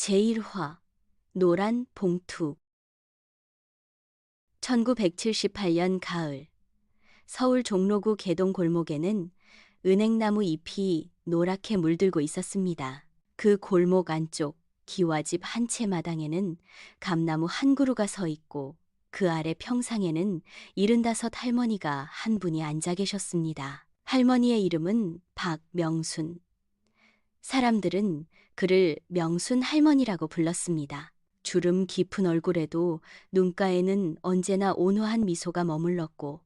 제1화 노란 봉투 1978년 가을 서울 종로구 개동 골목에는 은행나무 잎이 노랗게 물들고 있었습니다. 그 골목 안쪽 기와집 한 채 마당에는 감나무 한 그루가 서 있고 그 아래 평상에는 일흔다섯 할머니가 한 분이 앉아 계셨습니다. 할머니의 이름은 박명순. 사람들은 그를 명순 할머니라고 불렀습니다. 주름 깊은 얼굴에도 눈가에는 언제나 온화한 미소가 머물렀고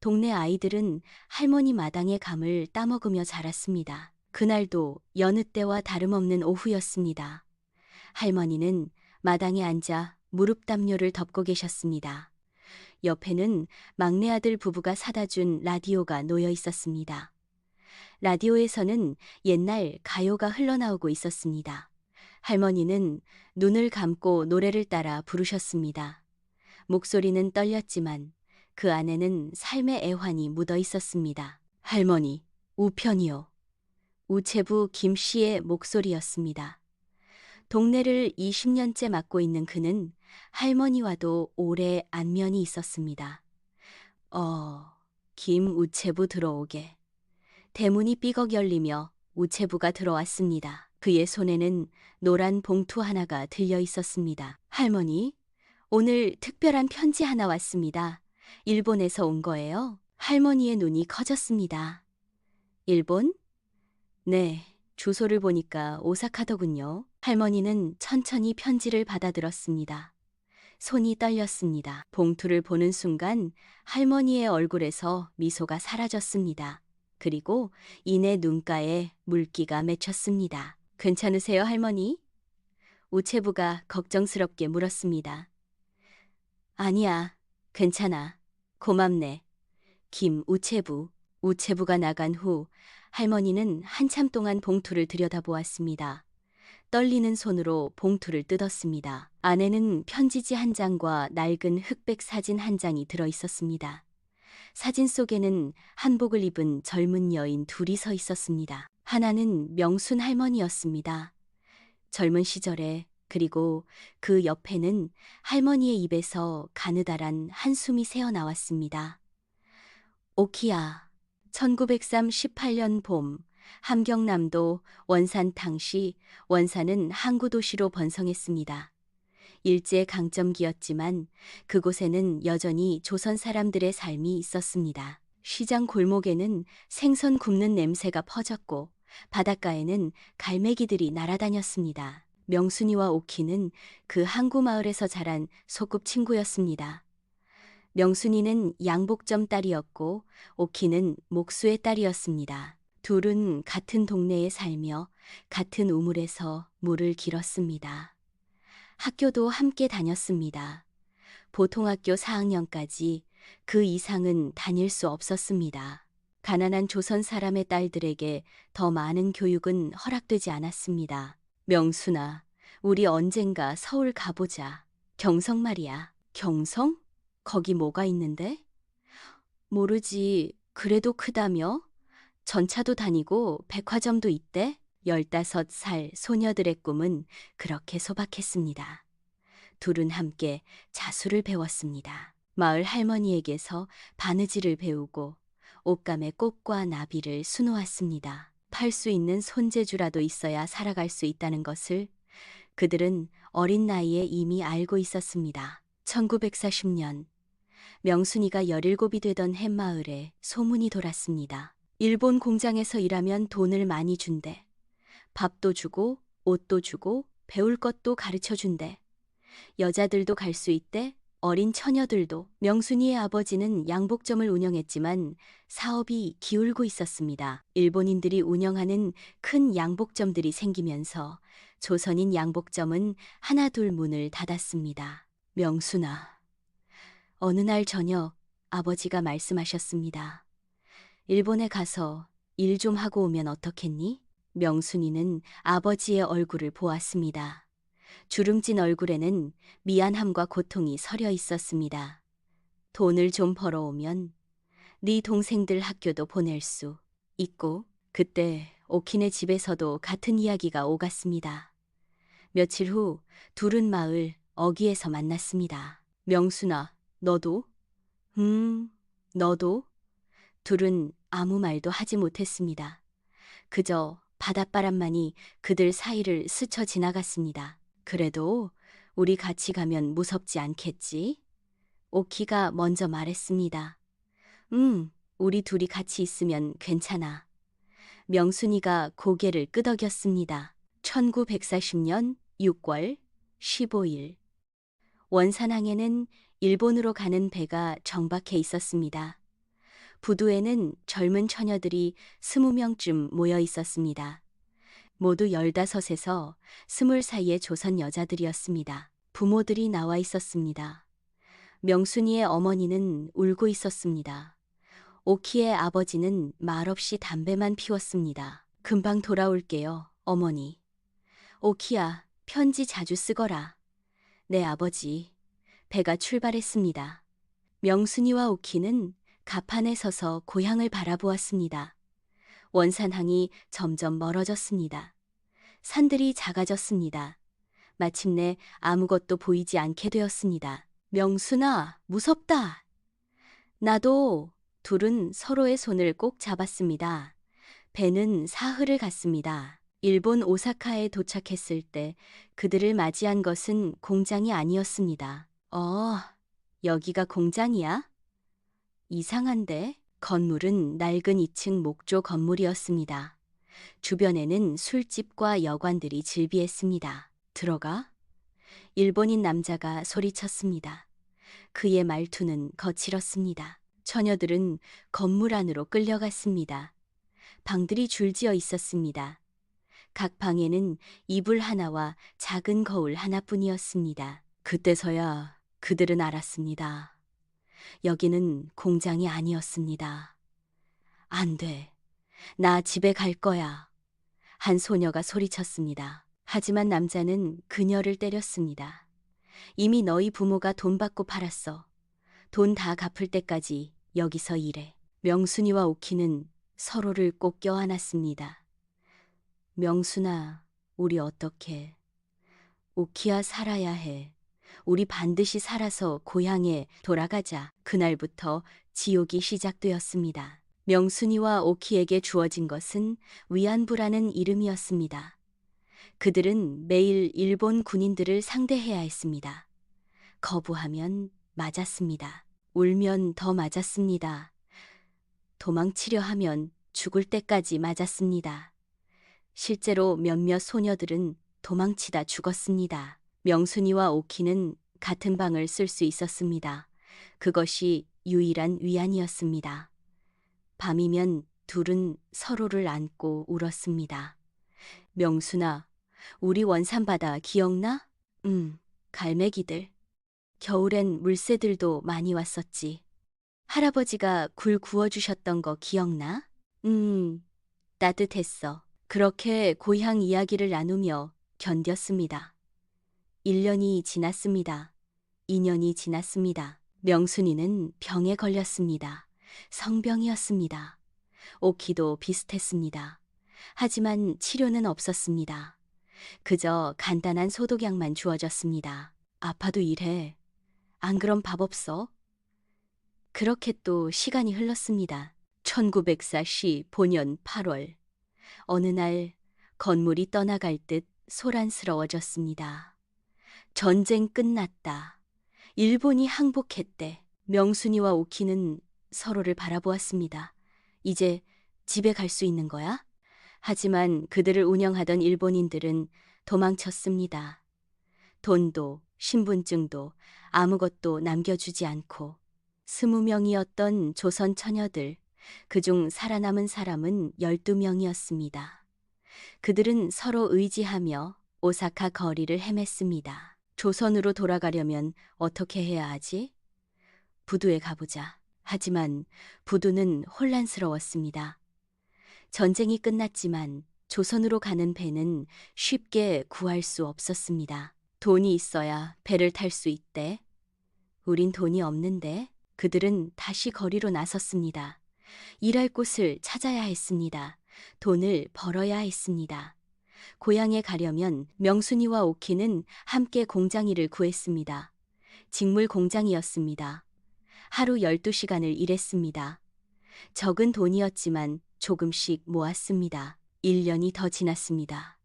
동네 아이들은 할머니 마당의 감을 따먹으며 자랐습니다. 그날도 여느 때와 다름없는 오후였습니다. 할머니는 마당에 앉아 무릎 담요를 덮고 계셨습니다. 옆에는 막내 아들 부부가 사다 준 라디오가 놓여 있었습니다. 라디오에서는 옛날 가요가 흘러나오고 있었습니다. 할머니는 눈을 감고 노래를 따라 부르셨습니다. 목소리는 떨렸지만 그 안에는 삶의 애환이 묻어 있었습니다. 할머니, 우편이요. 우체부 김 씨의 목소리였습니다. 동네를 20년째 맡고 있는 그는 할머니와도 오래 안면이 있었습니다. 어, 김 우체부 들어오게. 대문이 삐걱 열리며 우체부가 들어왔습니다. 그의 손에는 노란 봉투 하나가 들려 있었습니다. 할머니, 오늘 특별한 편지 하나 왔습니다. 일본에서 온 거예요. 할머니의 눈이 커졌습니다. 일본? 네, 주소를 보니까 오사카더군요. 할머니는 천천히 편지를 받아들었습니다. 손이 떨렸습니다. 봉투를 보는 순간 할머니의 얼굴에서 미소가 사라졌습니다. 그리고 이내 눈가에 물기가 맺혔습니다. 괜찮으세요, 할머니? 우체부가 걱정스럽게 물었습니다. 아니야, 괜찮아. 고맙네. 김 우체부. 우체부가 나간 후 할머니는 한참 동안 봉투를 들여다보았습니다. 떨리는 손으로 봉투를 뜯었습니다. 안에는 편지지 한 장과 낡은 흑백 사진 한 장이 들어 있었습니다. 사진 속에는 한복을 입은 젊은 여인 둘이 서 있었습니다. 하나는 명순 할머니였습니다. 젊은 시절에 그리고 그 옆에는 할머니의 입에서 가느다란 한숨이 새어 나왔습니다. 오키야, 1903 18년 봄, 함경남도 원산탕시, 원산은 항구 도시로 번성했습니다. 일제 강점기였지만 그곳에는 여전히 조선 사람들의 삶이 있었습니다. 시장 골목에는 생선 굽는 냄새가 퍼졌고 바닷가에는 갈매기들이 날아다녔습니다. 명순이와 오키는 그 항구 마을에서 자란 소꿉 친구였습니다. 명순이는 양복점 딸이었고 오키는 목수의 딸이었습니다. 둘은 같은 동네에 살며 같은 우물에서 물을 길었습니다. 학교도 함께 다녔습니다. 보통학교 4학년까지 그 이상은 다닐 수 없었습니다. 가난한 조선 사람의 딸들에게 더 많은 교육은 허락되지 않았습니다. 명순아, 우리 언젠가 서울 가보자. 경성 말이야. 경성? 거기 뭐가 있는데? 모르지. 그래도 크다며? 전차도 다니고 백화점도 있대? 열다섯 살 소녀들의 꿈은 그렇게 소박했습니다. 둘은 함께 자수를 배웠습니다. 마을 할머니에게서 바느질을 배우고 옷감의 꽃과 나비를 수놓았습니다. 팔 수 있는 손재주라도 있어야 살아갈 수 있다는 것을 그들은 어린 나이에 이미 알고 있었습니다. 1940년 명순이가 17이 되던 햇마을에 소문이 돌았습니다. 일본 공장에서 일하면 돈을 많이 준대. 밥도 주고 옷도 주고 배울 것도 가르쳐 준대. 여자들도 갈 수 있대. 어린 처녀들도 명순이의 아버지는 양복점을 운영했지만 사업이 기울고 있었습니다. 일본인들이 운영하는 큰 양복점들이 생기면서 조선인 양복점은 하나둘 문을 닫았습니다. 명순아. 어느 날 저녁 아버지가 말씀하셨습니다. 일본에 가서 일 좀 하고 오면 어떻겠니? 명순이는 아버지의 얼굴을 보았습니다. 주름진 얼굴에는 미안함과 고통이 서려 있었습니다. 돈을 좀 벌어오면 네 동생들 학교도 보낼 수 있고 그때 오키네 집에서도 같은 이야기가 오갔습니다. 며칠 후 둘은 마을 어귀에서 만났습니다. 명순아, 너도? 음, 너도? 둘은 아무 말도 하지 못했습니다. 그저 바닷바람만이 그들 사이를 스쳐 지나갔습니다. 그래도 우리 같이 가면 무섭지 않겠지? 오키가 먼저 말했습니다. 음, 우리 둘이 같이 있으면 괜찮아. 명순이가 고개를 끄덕였습니다. 1940년 6월 15일. 원산항에는 일본으로 가는 배가 정박해 있었습니다. 부두에는 젊은 처녀들이 20명쯤 모여 있었습니다. 모두 15에서 20 사이의 조선 여자들이었습니다. 부모들이 나와 있었습니다. 명순이의 어머니는 울고 있었습니다. 오키의 아버지는 말없이 담배만 피웠습니다. 금방 돌아올게요, 어머니. 오키야, 편지 자주 쓰거라. 네, 아버지. 배가 출발했습니다. 명순이와 오키는 갑판에 서서 고향을 바라보았습니다. 원산항이 점점 멀어졌습니다. 산들이 작아졌습니다. 마침내 아무것도 보이지 않게 되었습니다. 명순아, 무섭다. 나도 둘은 서로의 손을 꼭 잡았습니다. 배는 사흘을 갔습니다. 일본 오사카에 도착했을 때 그들을 맞이한 것은 공장이 아니었습니다. 어, 여기가 공장이야? 이상한데? 건물은 낡은 2층 목조 건물이었습니다. 주변에는 술집과 여관들이 즐비했습니다. 들어가? 일본인 남자가 소리쳤습니다. 그의 말투는 거칠었습니다. 처녀들은 건물 안으로 끌려갔습니다. 방들이 줄지어 있었습니다. 각 방에는 이불 하나와 작은 거울 하나뿐이었습니다. 그때서야 그들은 알았습니다. 여기는 공장이 아니었습니다. 안 돼. 나 집에 갈 거야. 한 소녀가 소리쳤습니다. 하지만 남자는 그녀를 때렸습니다. 이미 너희 부모가 돈 받고 팔았어. 돈 다 갚을 때까지 여기서 일해. 명순이와 오키는 서로를 꼭 껴안았습니다. 명순아, 우리 어떻게? 오키야 살아야 해. 우리 반드시 살아서 고향에 돌아가자. 그날부터 지옥이 시작되었습니다. 명순이와 오키에게 주어진 것은 위안부라는 이름이었습니다. 그들은 매일 일본 군인들을 상대해야 했습니다. 거부하면 맞았습니다. 울면 더 맞았습니다. 도망치려 하면 죽을 때까지 맞았습니다. 실제로 몇몇 소녀들은 도망치다 죽었습니다. 명순이와 오키는 같은 방을 쓸 수 있었습니다. 그것이 유일한 위안이었습니다. 밤이면 둘은 서로를 안고 울었습니다. 명순아, 우리 원산바다 기억나? 음, 갈매기들. 겨울엔 물새들도 많이 왔었지. 할아버지가 굴 구워주셨던 거 기억나? 음, 따뜻했어. 그렇게 고향 이야기를 나누며 견뎠습니다. 1년이 지났습니다. 2년이 지났습니다. 명순이는 병에 걸렸습니다. 성병이었습니다. 오키도 비슷했습니다. 하지만 치료는 없었습니다. 그저 간단한 소독약만 주어졌습니다. 아파도 일해. 안 그럼 밥 없어? 그렇게 또 시간이 흘렀습니다. 1945년 8월. 어느 날 건물이 떠나갈 듯 소란스러워졌습니다. 전쟁 끝났다. 일본이 항복했대. 명순이와 오키는 서로를 바라보았습니다. 이제 집에 갈 수 있는 거야? 하지만 그들을 운영하던 일본인들은 도망쳤습니다. 돈도 신분증도 아무것도 남겨주지 않고 스무 명이었던 조선 처녀들, 그중 살아남은 사람은 열두 명이었습니다. 그들은 서로 의지하며 오사카 거리를 헤맸습니다. 조선으로 돌아가려면 어떻게 해야 하지? 부두에 가보자. 하지만 부두는 혼란스러웠습니다. 전쟁이 끝났지만 조선으로 가는 배는 쉽게 구할 수 없었습니다. 돈이 있어야 배를 탈 수 있대. 우린 돈이 없는데 그들은 다시 거리로 나섰습니다. 일할 곳을 찾아야 했습니다. 돈을 벌어야 했습니다. 고향에 가려면 명순이와 오키는 함께 공장 일을 구했습니다. 직물 공장이었습니다. 하루 12시간을 일했습니다. 적은 돈이었지만 조금씩 모았습니다. 1년이 더 지났습니다.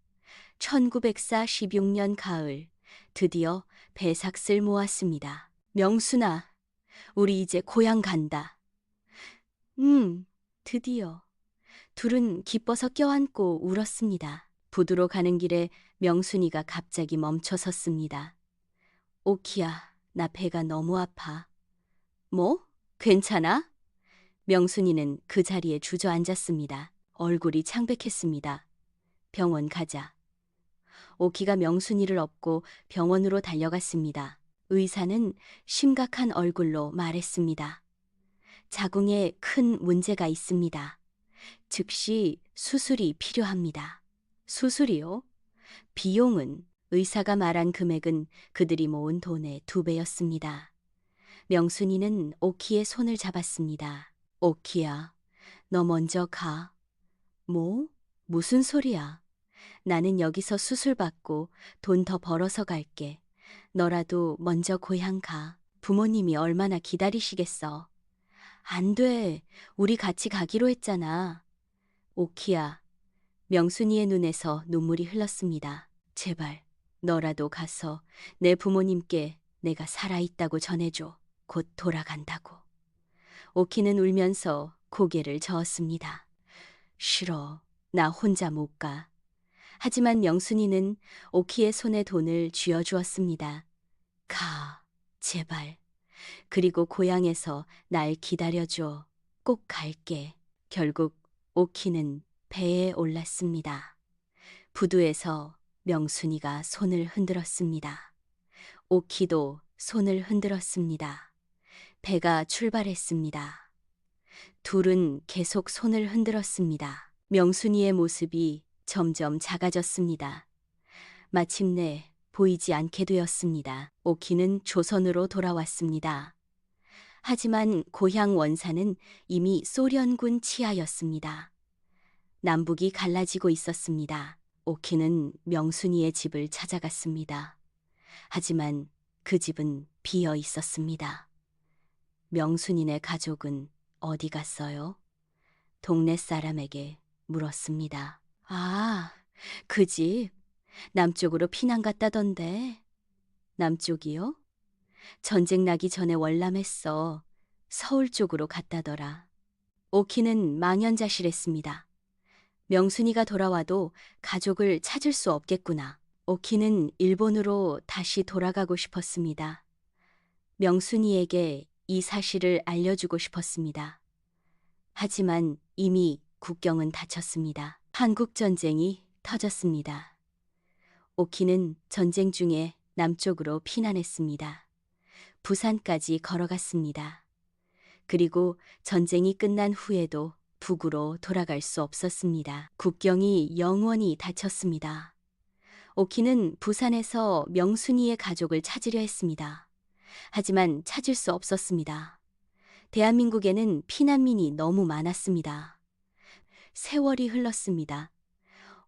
1946년 가을, 드디어 배삭슬 모았습니다. 명순아, 우리 이제 고향 간다. 음, 드디어. 둘은 기뻐서 껴안고 울었습니다. 부두로 가는 길에 명순이가 갑자기 멈춰 섰습니다. 오키야, 나 배가 너무 아파. 뭐? 괜찮아? 명순이는 그 자리에 주저앉았습니다. 얼굴이 창백했습니다. 병원 가자. 오키가 명순이를 업고 병원으로 달려갔습니다. 의사는 심각한 얼굴로 말했습니다. 자궁에 큰 문제가 있습니다. 즉시 수술이 필요합니다. 수술이요? 비용은 의사가 말한 금액은 그들이 모은 돈의 두 배였습니다. 명순이는 오키의 손을 잡았습니다. 오키야, 너 먼저 가. 뭐? 무슨 소리야? 나는 여기서 수술 받고 돈 더 벌어서 갈게. 너라도 먼저 고향 가. 부모님이 얼마나 기다리시겠어. 안 돼. 우리 같이 가기로 했잖아. 오키야. 명순이의 눈에서 눈물이 흘렀습니다. 제발, 너라도 가서 내 부모님께 내가 살아있다고 전해줘. 곧 돌아간다고. 오키는 울면서 고개를 저었습니다. 싫어. 나 혼자 못 가. 하지만 명순이는 오키의 손에 돈을 쥐어주었습니다. 가, 제발. 그리고 고향에서 날 기다려줘. 꼭 갈게. 결국 오키는 배에 올랐습니다. 부두에서 명순이가 손을 흔들었습니다. 오키도 손을 흔들었습니다. 배가 출발했습니다. 둘은 계속 손을 흔들었습니다. 명순이의 모습이 점점 작아졌습니다. 마침내 보이지 않게 되었습니다. 오키는 조선으로 돌아왔습니다. 하지만 고향 원산은 이미 소련군 치하였습니다. 남북이 갈라지고 있었습니다. 오키는 명순이의 집을 찾아갔습니다. 하지만 그 집은 비어 있었습니다. 명순이네 가족은 어디 갔어요? 동네 사람에게 물었습니다. 아, 그 집. 남쪽으로 피난 갔다던데. 남쪽이요? 전쟁 나기 전에 월남했어. 서울 쪽으로 갔다더라. 오키는 망연자실했습니다. 명순이가 돌아와도 가족을 찾을 수 없겠구나. 오키는 일본으로 다시 돌아가고 싶었습니다. 명순이에게 이 사실을 알려주고 싶었습니다. 하지만 이미 국경은 닫혔습니다. 한국 전쟁이 터졌습니다. 오키는 전쟁 중에 남쪽으로 피난했습니다. 부산까지 걸어갔습니다. 그리고 전쟁이 끝난 후에도 북으로 돌아갈 수 없었습니다. 국경이 영원히 닫혔습니다. 오키는 부산에서 명순이의 가족을 찾으려 했습니다. 하지만 찾을 수 없었습니다. 대한민국에는 피난민이 너무 많았습니다. 세월이 흘렀습니다.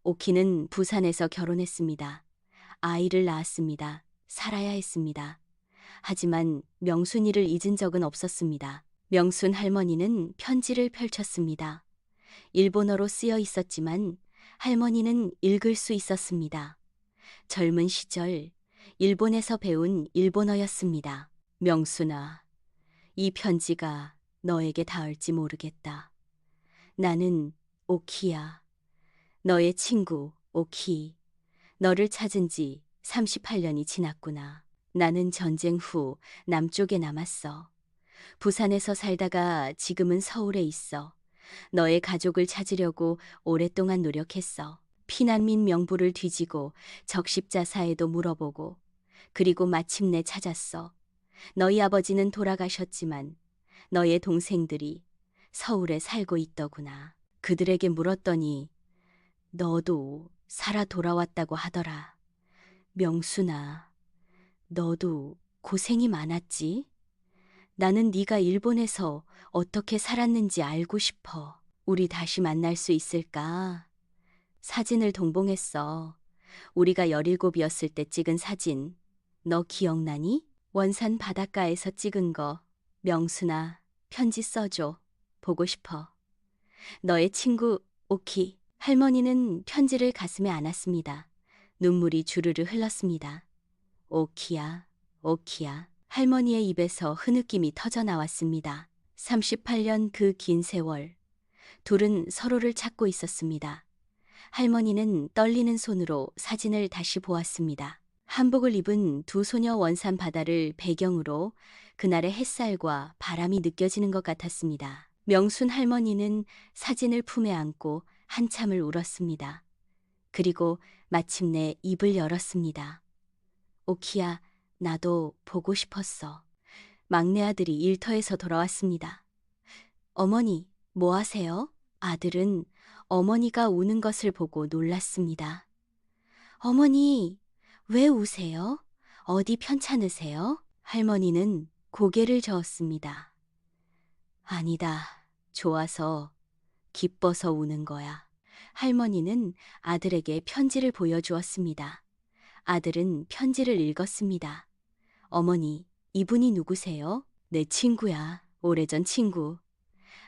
오키는 부산에서 결혼했습니다. 아이를 낳았습니다. 살아야 했습니다. 하지만 명순이를 잊은 적은 없었습니다. 명순 할머니는 편지를 펼쳤습니다. 일본어로 쓰여 있었지만 할머니는 읽을 수 있었습니다. 젊은 시절 일본에서 배운 일본어였습니다. 명순아, 이 편지가 너에게 닿을지 모르겠다. 나는 오키야. 너의 친구, 오키. 너를 찾은 지 38년이 지났구나. 나는 전쟁 후 남쪽에 남았어. 부산에서 살다가 지금은 서울에 있어. 너의 가족을 찾으려고 오랫동안 노력했어. 피난민 명부를 뒤지고 적십자사에도 물어보고 그리고 마침내 찾았어. 너희 아버지는 돌아가셨지만 너의 동생들이 서울에 살고 있더구나. 그들에게 물었더니 너도 살아 돌아왔다고 하더라. 명순아, 너도 고생이 많았지? 나는 네가 일본에서 어떻게 살았는지 알고 싶어. 우리 다시 만날 수 있을까? 사진을 동봉했어. 우리가 17이었을 때 찍은 사진. 너 기억나니? 원산 바닷가에서 찍은 거. 명수나 편지 써줘. 보고 싶어. 너의 친구 오키. 할머니는 편지를 가슴에 안았습니다. 눈물이 주르르 흘렀습니다. 오키야, 오키야. 할머니의 입에서 흐느낌이 터져 나왔습니다. 38년 그 긴 세월. 둘은 서로를 찾고 있었습니다. 할머니는 떨리는 손으로 사진을 다시 보았습니다. 한복을 입은 두 소녀 원산 바다를 배경으로 그날의 햇살과 바람이 느껴지는 것 같았습니다. 명순 할머니는 사진을 품에 안고 한참을 울었습니다. 그리고 마침내 입을 열었습니다. 오키야, 나도 보고 싶었어. 막내 아들이 일터에서 돌아왔습니다. 어머니, 뭐 하세요? 아들은 어머니가 우는 것을 보고 놀랐습니다. 어머니, 왜 우세요? 어디 편찮으세요? 할머니는 고개를 저었습니다. 아니다. 좋아서, 기뻐서 우는 거야. 할머니는 아들에게 편지를 보여주었습니다. 아들은 편지를 읽었습니다. 어머니, 이분이 누구세요? 내 친구야. 오래전 친구.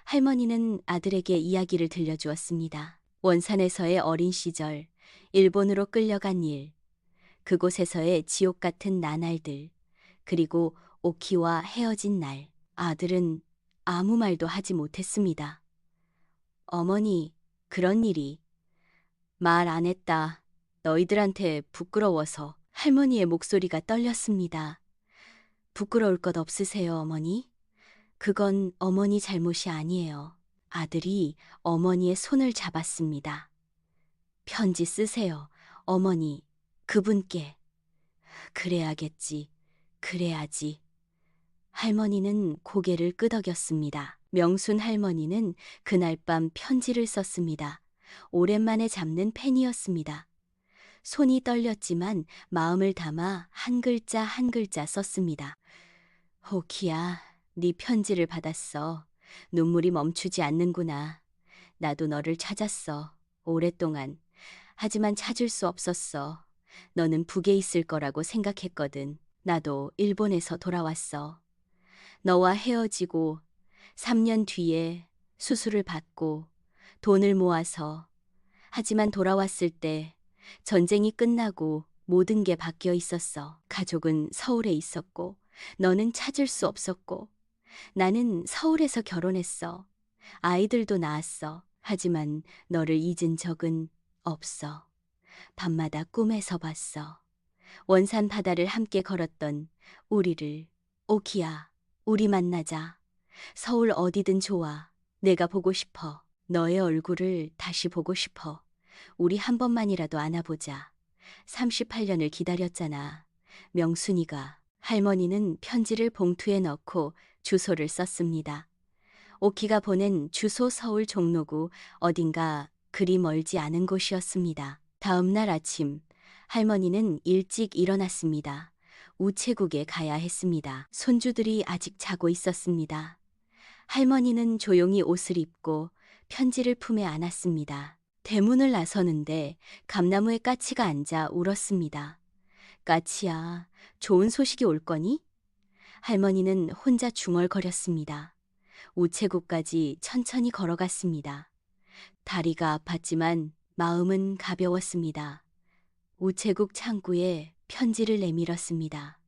할머니는 아들에게 이야기를 들려주었습니다. 원산에서의 어린 시절, 일본으로 끌려간 일, 그곳에서의 지옥 같은 나날들, 그리고 오키와 헤어진 날, 아들은 아무 말도 하지 못했습니다. 어머니, 그런 일이. 말 안 했다. 너희들한테 부끄러워서 할머니의 목소리가 떨렸습니다. 부끄러울 것 없으세요, 어머니? 그건 어머니 잘못이 아니에요. 아들이 어머니의 손을 잡았습니다. 편지 쓰세요, 어머니. 그분께. 그래야겠지. 그래야지. 할머니는 고개를 끄덕였습니다. 명순 할머니는 그날 밤 편지를 썼습니다. 오랜만에 잡는 펜이었습니다. 손이 떨렸지만 마음을 담아 한 글자 한 글자 썼습니다. 호키야, 네 편지를 받았어. 눈물이 멈추지 않는구나. 나도 너를 찾았어. 오랫동안. 하지만 찾을 수 없었어. 너는 북에 있을 거라고 생각했거든. 나도 일본에서 돌아왔어. 너와 헤어지고 3년 뒤에 수술을 받고 돈을 모아서 하지만 돌아왔을 때 전쟁이 끝나고 모든 게 바뀌어 있었어. 가족은 서울에 있었고 너는 찾을 수 없었고 나는 서울에서 결혼했어. 아이들도 낳았어. 하지만 너를 잊은 적은 없어. 밤마다 꿈에서 봤어. 원산 바다를 함께 걸었던 우리를 오키야, 우리 만나자. 서울 어디든 좋아. 내가 보고 싶어. 너의 얼굴을 다시 보고 싶어. 우리 한 번만이라도 안아보자. 38년을 기다렸잖아. 명순이가 할머니는 편지를 봉투에 넣고 주소를 썼습니다. 오키가 보낸 주소 서울 종로구 어딘가 그리 멀지 않은 곳이었습니다. 다음 날 아침 할머니는 일찍 일어났습니다. 우체국에 가야 했습니다. 손주들이 아직 자고 있었습니다. 할머니는 조용히 옷을 입고 편지를 품에 안았습니다. 대문을 나서는데 감나무에 까치가 앉아 울었습니다. 까치야, 좋은 소식이 올 거니? 할머니는 혼자 중얼거렸습니다. 우체국까지 천천히 걸어갔습니다. 다리가 아팠지만 마음은 가벼웠습니다. 우체국 창구에 편지를 내밀었습니다.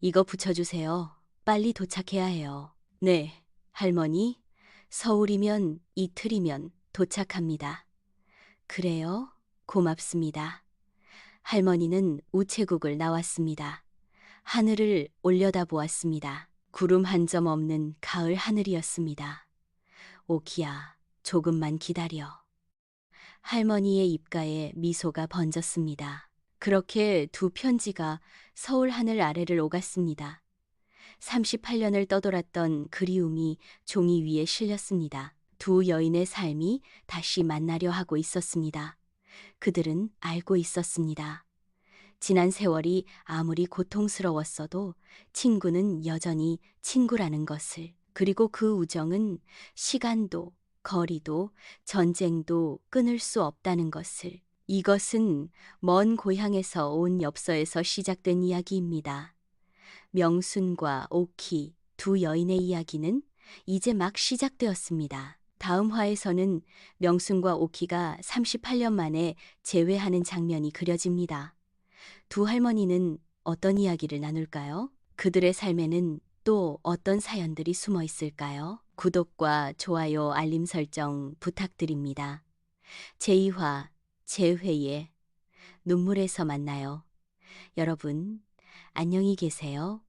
이거 붙여주세요. 빨리 도착해야 해요. 네, 할머니. 서울이면 이틀이면 도착합니다. 그래요? 고맙습니다. 할머니는 우체국을 나왔습니다. 하늘을 올려다 보았습니다. 구름 한 점 없는 가을 하늘이었습니다. 오키야, 조금만 기다려. 할머니의 입가에 미소가 번졌습니다. 그렇게 두 편지가 서울 하늘 아래를 오갔습니다. 38년을 떠돌았던 그리움이 종이 위에 실렸습니다. 두 여인의 삶이 다시 만나려 하고 있었습니다. 그들은 알고 있었습니다. 지난 세월이 아무리 고통스러웠어도 친구는 여전히 친구라는 것을, 그리고 그 우정은 시간도 거리도 전쟁도 끊을 수 없다는 것을. 이것은 먼 고향에서 온 엽서에서 시작된 이야기입니다. 명순과 오키 두 여인의 이야기는 이제 막 시작되었습니다. 다음 화에서는 명순과 오키가 38년 만에 재회하는 장면이 그려집니다. 두 할머니는 어떤 이야기를 나눌까요? 그들의 삶에는 또 어떤 사연들이 숨어 있을까요? 구독과 좋아요, 알림 설정 부탁드립니다. 제2화 재회의 눈물에서 만나요. 여러분, 안녕히 계세요.